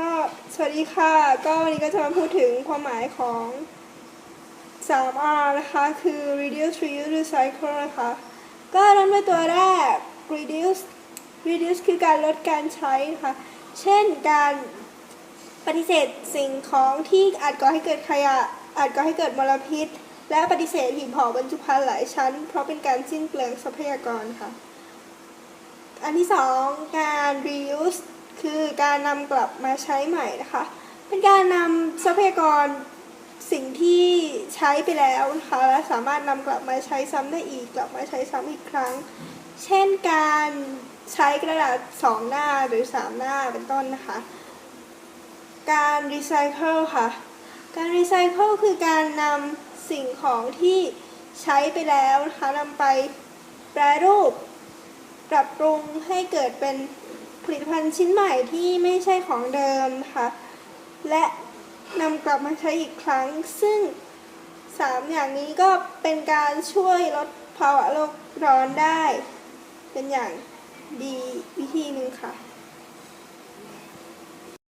ก็สวัสดีค่ะ ก็วันนี้ก็จะมาพูดถึงความหมายของ 3R นะคะ คือ reduce reuse recycle นะคะ ก็เริ่มด้วยตัวแรก reduce reduce คือการลดการใช้นะคะ เช่นการปฏิเสธสิ่งของที่อาจก่อให้เกิดขยะ อาจก่อให้เกิดมลพิษ และปฏิเสธหีบห่อบรรจุภัณฑ์หลายชั้น เพราะเป็นการสิ้นเปลืองทรัพยากรค่ะ อันที่สองการ reuse คือการนำกลับมาใช้ใหม่นะคะ เป็นการนำทรัพยากรสิ่งที่ใช้ไปแล้วนะคะและสามารถนำกลับมาใช้ซ้ำได้อีก กลับมาใช้ซ้ำอีกครั้ง เช่นการใช้กระดาษสองหน้าหรือสามหน้าเป็นต้นนะคะ การรีไซเคิลค่ะ การรีไซเคิลคือการนำสิ่งของที่ใช้ไปแล้วนะคะนำไปแปรรูป ปรับปรุงให้เกิดเป็น ผลิตภัณฑ์ชิ้นใหม่ที่ไม่ใช่ของเดิมค่ะ และนำกลับมาใช้อีกครั้ง ซึ่งสามอย่างนี้ก็เป็นการช่วยลดภาวะโลกร้อนได้ เป็นอย่างดีวิธีหนึ่งค่ะ